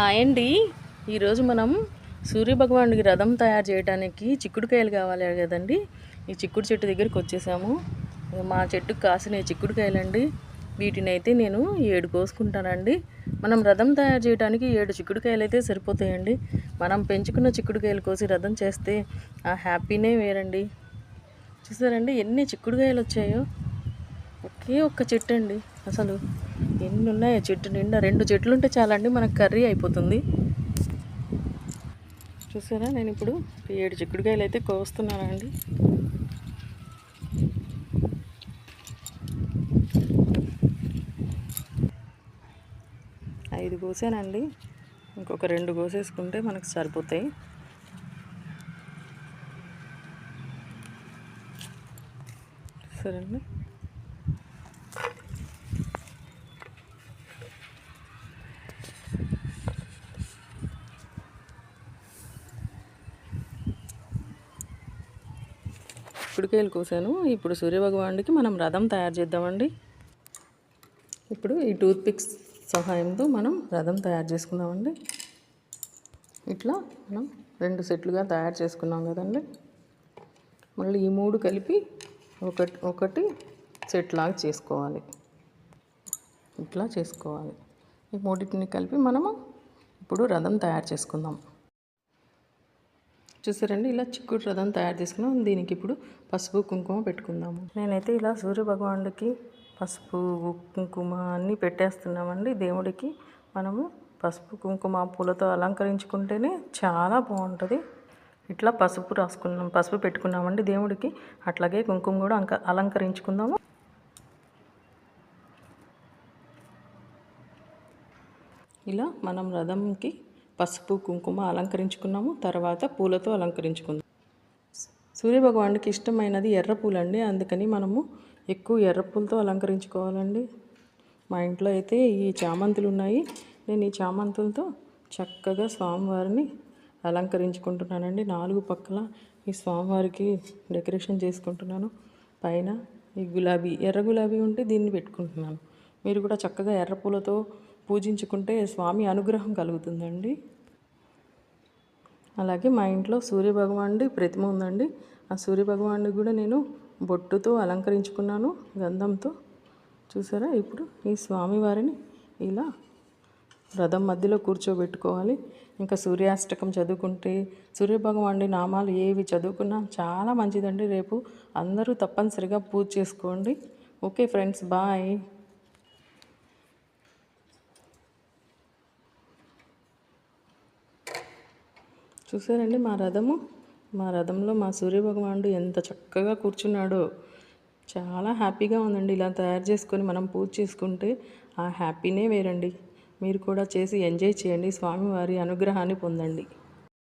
Hi అండి. ఈరోజు మనం సూర్యభగవానుడికి రథం తయారు చేయడానికి చిక్కుడుకాయలు కావాలి కదండి. ఈ చిక్కుడు చెట్టు దగ్గరికి వచ్చేసాము. మా చెట్టుకు కాసిన ఈ చిక్కుడుకాయలండి. వీటిని అయితే నేను ఏడు కోసుకుంటానండి. మనం రథం తయారు చేయడానికి ఏడు చిక్కుడుకాయలు అయితే సరిపోతాయండి. మనం పెంచుకున్న చిక్కుడుకాయలు కోసి రథం చేస్తే ఆ హ్యాపీనే వేరండి. చూసారండి ఎన్ని చిక్కుడుకాయలు వచ్చాయో. ఒకే ఒక్క చెట్టు అండి అసలు ఎన్ని ఉన్నాయో చెట్టు నిండా రెండు చెట్లు ఉంటే చాలండి మనకు కర్రీ అయిపోతుంది. చూసారా? నేను ఇప్పుడు ఏడు చిక్కుడుకాయలు అయితే కోస్తున్నానండి. ఐదు కోసానండి. ఇంకొక రెండు కోసేసుకుంటే మనకు సరిపోతాయి. సరేండి చిక్కుడుకాయలు కోసాను. ఇప్పుడు సూర్యభగవానుడికి మనం రథం తయారు చేద్దామండి. ఇప్పుడు ఈ టూత్ పిక్స్ సహాయంతో మనం రథం తయారు చేసుకుందామండి. ఇట్లా మనం రెండు సెట్లుగా తయారు చేసుకున్నాం కదండి. మళ్ళీ ఈ మూడు కలిపి ఒకటి ఒకటి సెట్ లాగా చేసుకోవాలి. ఇట్లా చేసుకోవాలి. ఈ మూడింటిని కలిపి మనము ఇప్పుడు రథం తయారు చేసుకుందాం. చూసారండి? ఇలా చిక్కుడు రథం తయారు చేసుకున్నాం. దీనికి ఇప్పుడు పసుపు కుంకుమ పెట్టుకుందాము. నేనైతే ఇలా సూర్య భగవానుడికి పసుపు కుంకుమ అన్నీ పెట్టేస్తున్నామండి. దేవుడికి మనము పసుపు కుంకుమ పూలతో అలంకరించుకుంటేనే చాలా బాగుంటుంది. ఇట్లా పసుపు రాసుకున్నాం పసుపు పెట్టుకున్నామండి దేవుడికి. అట్లాగే కుంకుమ కూడా అంక అలంకరించుకుందాము. ఇలా మనం రథంకి పసుపు కుంకుమ అలంకరించుకున్నాము. తర్వాత పూలతో అలంకరించుకుందాం. సూర్యభగవానుడికి ఇష్టమైనది ఎర్ర పూలండి. అందుకని మనము ఎక్కువ ఎర్ర పూలతో అలంకరించుకోవాలండి. మా ఇంట్లో అయితే ఈ చామంతులు ఉన్నాయి. నేను ఈ చామంతులతో చక్కగా స్వామివారిని అలంకరించుకుంటున్నానండి. నాలుగు పక్కల ఈ స్వామివారికి డెకరేషన్ చేసుకుంటున్నాను. పైన ఈ గులాబీ ఎర్ర గులాబీ ఉంటే దీన్ని పెట్టుకుంటున్నాను. మీరు కూడా చక్కగా ఎర్ర పూలతో పూజించుకుంటే స్వామి అనుగ్రహం కలుగుతుందండి. అలాగే మా ఇంట్లో సూర్యభగవానుడి ప్రతిమ ఉందండి. ఆ సూర్యభగవానుడి కూడా నేను బొట్టుతో అలంకరించుకున్నాను గంధంతో. చూసారా? ఇప్పుడు ఈ స్వామివారిని ఇలా రథం మధ్యలో కూర్చోబెట్టుకోవాలి. ఇంకా సూర్యాష్టకం చదువుకుంటే సూర్యభగవానుడి నామాలు ఏవి చదువుకున్నా చాలా మంచిదండి. రేపు అందరూ తప్పనిసరిగా పూజ చేసుకోండి. Okay friends bye. చూసారండి మా రథము? మా రథంలో మా సూర్యభగవానుడు ఎంత చక్కగా కూర్చున్నాడో. చాలా హ్యాపీగా ఉందండి ఇలా తయారు చేసుకొని మనం పూజ చేసుకుంటే ఆ హ్యాపీనే వేరండి. మీరు కూడా చేసి ఎంజాయ్ చేయండి. స్వామివారి అనుగ్రహాన్ని పొందండి.